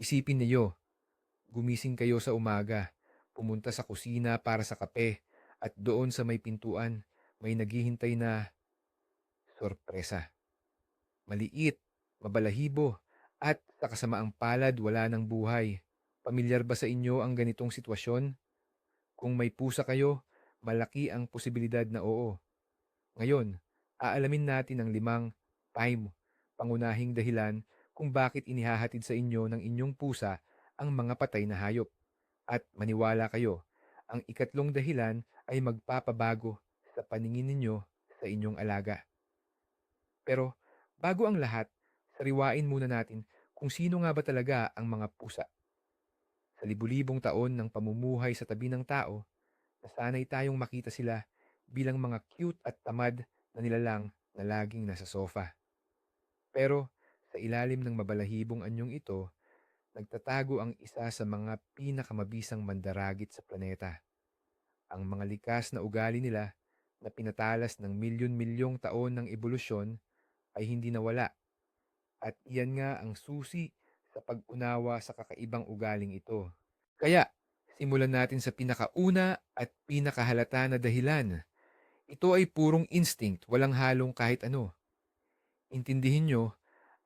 Isipin niyo, gumising kayo sa umaga, pumunta sa kusina para sa kape, at doon sa may pintuan, may naghihintay na sorpresa. Maliit, mabalahibo, at sa kasamaang palad wala ng buhay. Pamilyar ba sa inyo ang ganitong sitwasyon? Kung may pusa kayo, malaki ang posibilidad na oo. Ngayon, aalamin natin ang limang prime pangunahing dahilan kung bakit inihahatid sa inyo ng inyong pusa ang mga patay na hayop. At maniwala kayo, ang ikatlong dahilan ay magpapabago sa paningin ninyo sa inyong alaga. Pero bago ang lahat, sariwain muna natin kung sino nga ba talaga ang mga pusa. Sa libu-libong taon ng pamumuhay sa tabi ng tao, nasanay tayong makita sila bilang mga cute at tamad na nilalang na laging nasa sofa. Pero sa ilalim ng mabalahibong anyong ito, nagtatago ang isa sa mga pinakamabisang mandaragit sa planeta. Ang mga likas na ugali nila na pinatalas ng milyon-milyong taon ng ebolusyon ay hindi nawala. At iyan nga ang susi sa pag-unawa sa kakaibang ugaling ito. Kaya, simulan natin sa pinakauna at pinakahalata na dahilan. Ito ay purong instinct, walang halong kahit ano. Intindihin nyo,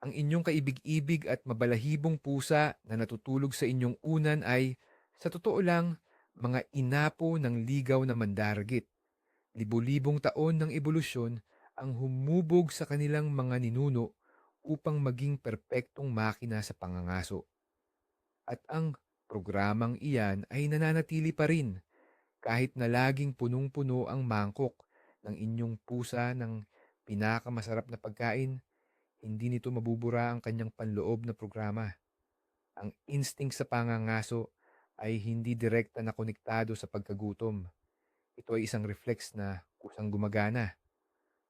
ang inyong kaibig-ibig at mabalahibong pusa na natutulog sa inyong unan ay, sa totoo lang, mga inapo ng ligaw na mandaragit. Libo-libong taon ng ebolusyon ang humubog sa kanilang mga ninuno upang maging perpektong makina sa pangangaso. At ang programang iyan ay nananatili pa rin kahit na laging punong-puno ang mangkok ng inyong pusa ng pinakamasarap na pagkain, hindi nito mabubura ang kanyang panloob na programa. Ang instinct sa pangangaso ay hindi direkta na konektado sa pagkagutom. Ito ay isang reflex na kusang gumagana.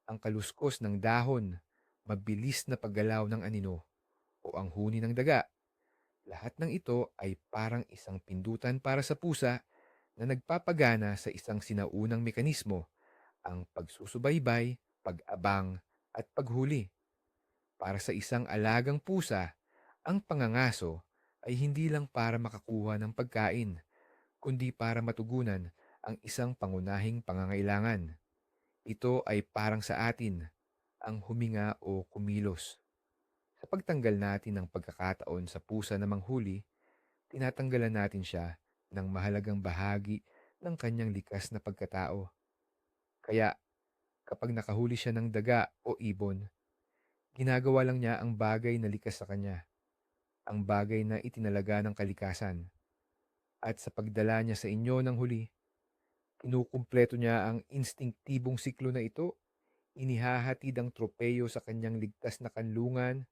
Ang kaluskos ng dahon, mabilis na paggalaw ng anino, o ang huni ng daga. Lahat ng ito ay parang isang pindutan para sa pusa na nagpapagana sa isang sinaunang mekanismo, ang pagsusubaybay, pag-abang, at paghuli. Para sa isang alagang pusa, ang pangangaso ay hindi lang para makakuha ng pagkain, kundi para matugunan ang isang pangunahing pangangailangan. Ito ay parang sa atin, ang huminga o kumilos. Sa pagtanggal natin ng pagkakataon sa pusa na manghuli, tinatanggalan natin siya ng mahalagang bahagi ng kanyang likas na pagkatao. Kaya, kapag nakahuli siya ng daga o ibon, ginagawa lang niya ang bagay na likas sa kanya, ang bagay na itinalaga ng kalikasan. At sa pagdala niya sa inyo ng huli, kinukumpleto niya ang instinktibong siklo na ito, inihahatid ang tropeyo sa kanyang ligtas na kanlungan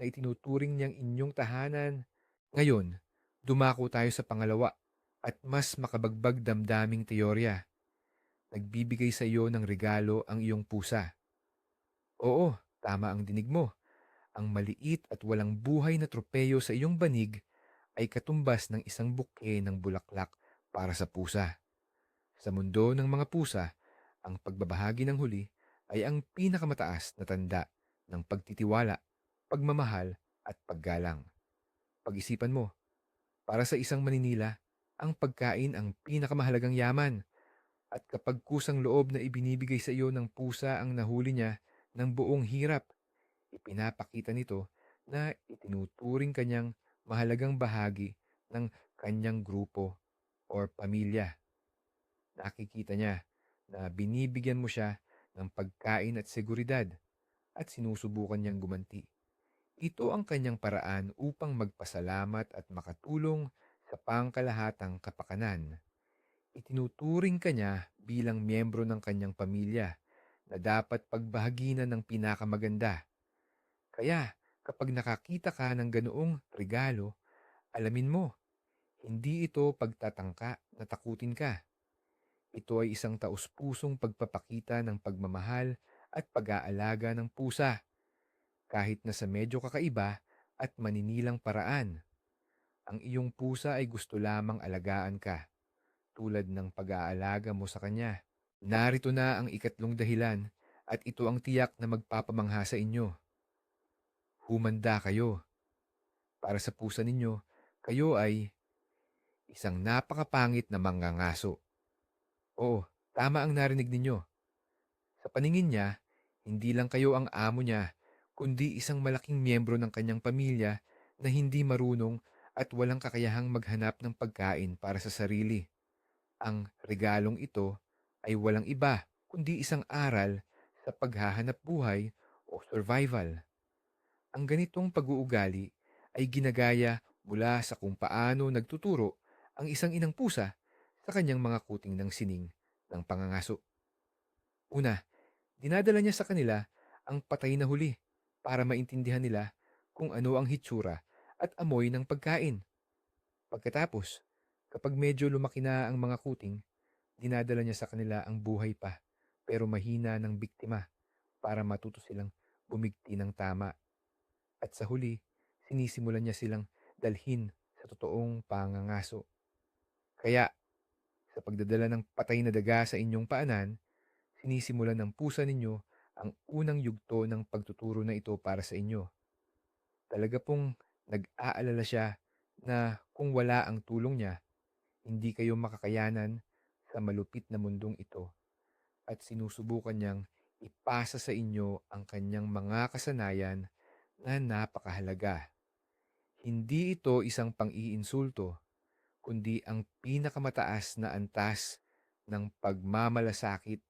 na itinuturing niyang inyong tahanan. Ngayon, dumako tayo sa pangalawa at mas makabagbag damdaming teorya. Nagbibigay sa iyo ng regalo ang iyong pusa. Oo, tama ang dinig mo. Ang maliit at walang buhay na tropeyo sa iyong banig ay katumbas ng isang buke ng bulaklak para sa pusa. Sa mundo ng mga pusa, ang pagbabahagi ng huli ay ang pinakamataas na tanda ng pagtitiwala, pagmamahal at paggalang. Pag-isipan mo, para sa isang Maninila, ang pagkain ang pinakamahalagang yaman. At kapag kusang loob na ibinibigay sa iyo ng pusa ang nahuli niya ng buong hirap, ipinapakita nito na itinuturing kanyang mahalagang bahagi ng kanyang grupo or pamilya. Nakikita niya na binibigyan mo siya ng pagkain at seguridad at sinusubukan niyang gumanti. Ito ang kanyang paraan upang magpasalamat at makatulong sa pangkalahatang kapakanan. Itinuturing ka niya bilang miyembro ng kanyang pamilya na dapat pagbahaginan ng pinakamaganda. Kaya kapag nakakita ka ng ganoong regalo, alamin mo, hindi ito pagtatangka na takutin ka. Ito ay isang taus-pusong pagpapakita ng pagmamahal at pag-aalaga ng pusa, kahit na sa medyo kakaiba at maninilang paraan. Ang iyong pusa ay gusto lamang alagaan ka, tulad ng pag-aalaga mo sa kanya. Narito na ang ikatlong dahilan at ito ang tiyak na magpapamangha sa inyo. Humanda kayo. Para sa pusa ninyo, Kayo ay isang napakapangit na mangangaso. Oo, tama ang narinig ninyo. Sa paningin niya, hindi lang kayo ang amo niya, kundi isang malaking miyembro ng kanyang pamilya na hindi marunong at walang kakayahang maghanap ng pagkain para sa sarili. Ang regalong ito ay walang iba kundi isang aral sa paghahanap buhay o survival. Ang ganitong pag-uugali ay ginagaya mula sa kung paano nagtuturo ang isang inang pusa sa kanyang mga kuting ng sining ng pangangaso. Una, dinadala niya sa kanila ang patay na huli para maintindihan nila kung ano ang hitsura at amoy ng pagkain. Pagkatapos, kapag medyo lumaki na ang mga kuting, dinadala niya sa kanila ang buhay pa pero mahina ng biktima para matuto silang bumigti ng tama. At sa huli, sinisimulan niya silang dalhin sa totoong pangangaso. Kaya, sa pagdadala ng patay na daga sa inyong paanan, sinisimulan ng pusa ninyo ang unang yugto ng pagtuturo na ito para sa inyo. Talaga pong nag-aalala siya na kung wala ang tulong niya, hindi kayo makakayanan sa malupit na mundong ito at sinusubukan niyang ipasa sa inyo ang kanyang mga kasanayan na napakahalaga. Hindi ito isang pang-iinsulto, kundi ang pinakamataas na antas ng pagmamalasakit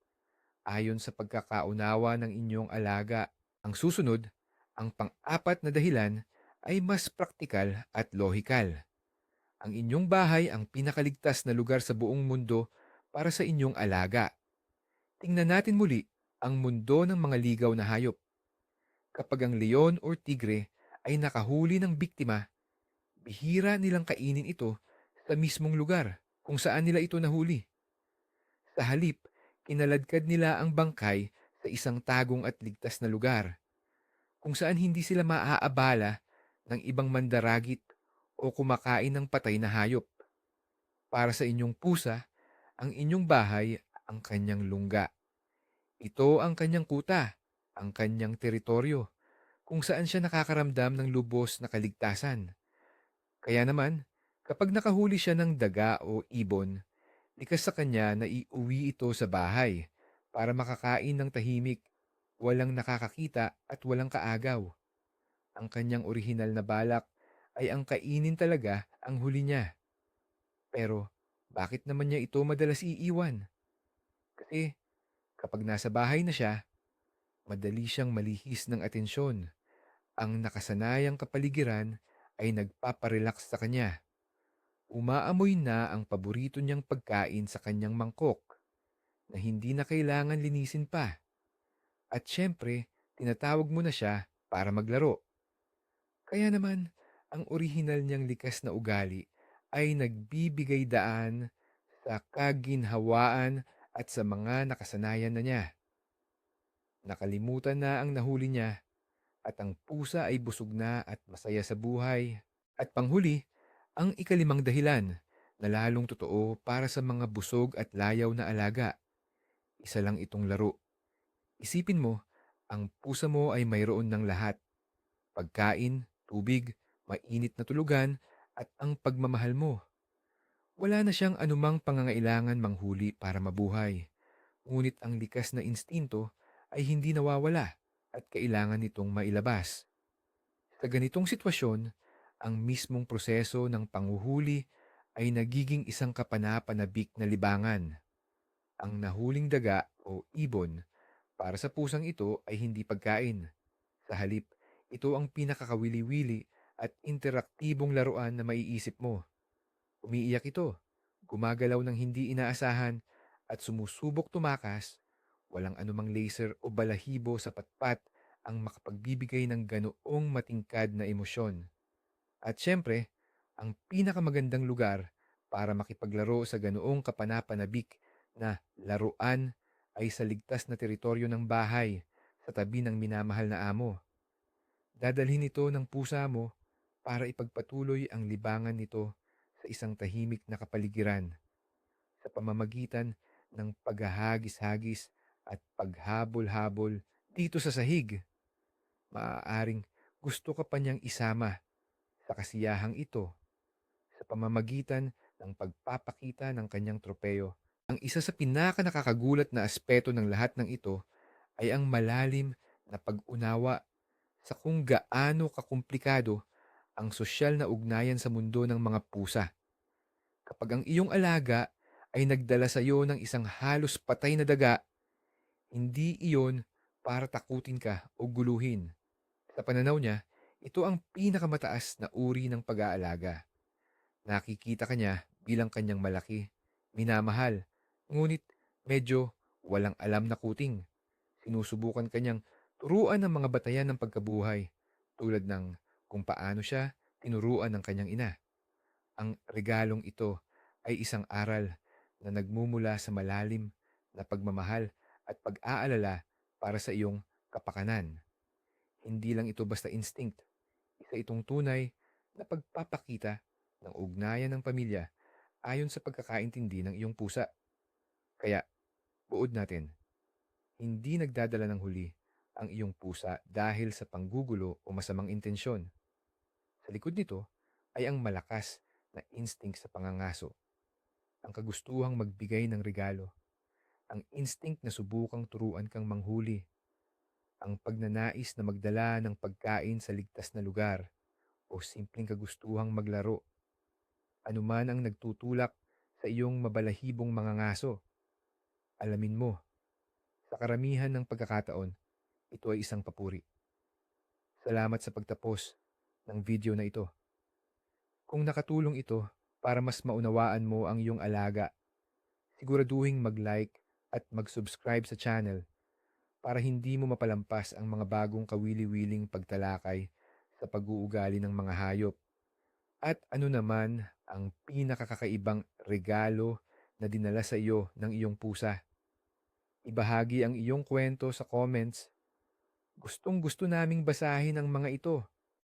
ayon sa pagkakaunawa ng inyong alaga. Ang susunod, ang pang-apat na dahilan ay mas praktikal at lohikal. Ang inyong bahay ang pinakaligtas na lugar sa buong mundo para sa inyong alaga. Tingnan natin muli ang mundo ng mga ligaw na hayop. Kapag ang leon o tigre ay nakahuli ng biktima, bihira nilang kainin ito sa mismong lugar kung saan nila ito nahuli. Sa halip, kinaladkad nila ang bangkay sa isang tagong at ligtas na lugar, kung saan hindi sila maaabala ng ibang mandaragit o kumakain ng patay na hayop. Para sa inyong pusa, ang inyong bahay ang kanyang lungga. Ito ang kanyang kuta, ang kanyang teritoryo, kung saan siya nakakaramdam ng lubos na kaligtasan. Kaya naman, kapag nakahuli siya ng daga o ibon, likas sa kanya na iuwi ito sa bahay para makakain ng tahimik, walang nakakakita at walang kaagaw. Ang kanyang orihinal na balak ay ang kainin talaga ang huli niya. Pero bakit naman niya ito madalas iiwan? Kasi kapag nasa bahay na siya, madali siyang malihis ng atensyon. Ang nakasanayang kapaligiran ay nagpaparelax sa kanya. Umaamoy na ang paborito niyang pagkain sa kanyang mangkok na hindi na kailangan linisin pa. At syempre, tinatawag mo na siya para maglaro. Kaya naman, ang orihinal niyang likas na ugali ay nagbibigay daan sa kaginhawaan at sa mga nakasanayan na niya. Nakalimutan na ang nahuli niya at ang pusa ay busog na at masaya sa buhay. At panghuli, ang ikalimang dahilan na lalong totoo para sa mga busog at layaw na alaga. Isa lang itong laro. Isipin mo, ang pusa mo ay mayroon ng lahat. Pagkain, tubig, mainit na tulugan, at ang pagmamahal mo. Wala na siyang anumang pangangailangan manghuli para mabuhay. Ngunit ang likas na instinto ay hindi nawawala at kailangan nitong mailabas. Sa ganitong sitwasyon, ang mismong proseso ng panguhuli ay nagiging isang kapanapanabik na libangan. Ang nahuling daga o ibon para sa pusang ito ay hindi pagkain. Sa halip, ito ang pinakakawili-wili at interaktibong laruan na maiisip mo. Umiiyak ito, gumagalaw ng hindi inaasahan at sumusubok tumakas, walang anumang laser o balahibo sa patpat ang makapagbibigay ng ganoong matingkad na emosyon. At syempre, ang pinakamagandang lugar para makipaglaro sa ganoong kapanapanabik na laruan ay sa ligtas na teritoryo ng bahay sa tabi ng minamahal na amo. Dadalhin ito ng pusa mo para ipagpatuloy ang libangan nito sa isang tahimik na kapaligiran sa pamamagitan ng paghahagis-hagis at paghabol-habol dito sa sahig. Maaaring gusto ka pa niyang isama sa kasiyahang ito pamamagitan ng pagpapakita ng kanyang tropeyo. Ang isa sa pinaka nakakagulat na aspeto ng lahat ng ito ay ang malalim na pag-unawa sa kung gaano kakumplikado ang sosyal na ugnayan sa mundo ng mga pusa. Kapag ang iyong alaga ay nagdala sa iyo ng isang halos patay na daga, hindi iyon para takutin ka o guluhin. Sa pananaw niya, ito ang pinakamataas na uri ng pag-aalaga. Nakikita ka niya bilang kanyang malaki, minamahal, ngunit medyo walang alam na kuting. Sinusubukan kanyang turuan ng mga batayan ng pagkabuhay tulad ng kung paano siya tinuruan ng kanyang ina. Ang regalong ito ay isang aral na nagmumula sa malalim na pagmamahal at pag-aalala para sa iyong kapakanan. Hindi lang ito basta instinct. Isa itong tunay na pagpapakita ng ugnayan ng pamilya ayon sa pagkakaintindi ng iyong pusa. Kaya, buod natin, hindi nagdadala ng huli ang iyong pusa dahil sa panggugulo o masamang intensyon. Sa likod nito ay ang malakas na instinct sa pangangaso, ang kagustuhang magbigay ng regalo, ang instinct na subukang turuan kang manghuli, ang pagnanais na magdala ng pagkain sa ligtas na lugar, o simpleng kagustuhang maglaro. Anuman ang nagtutulak sa iyong mabalahibong mga ngaso, alamin mo, sa karamihan ng pagkakataon, ito ay isang papuri. Salamat sa pagtapos ng video na ito. Kung nakatulong ito para mas maunawaan mo ang iyong alaga, siguraduhin mag-like at mag-subscribe sa channel para hindi mo mapalampas ang mga bagong kawili-wiling pagtalakay sa pag-uugali ng mga hayop. At ano naman ang pinakakakaibang regalo na dinala sa iyo ng iyong pusa. Ibahagi ang iyong kwento sa comments. Gustong gusto naming basahin ang mga ito.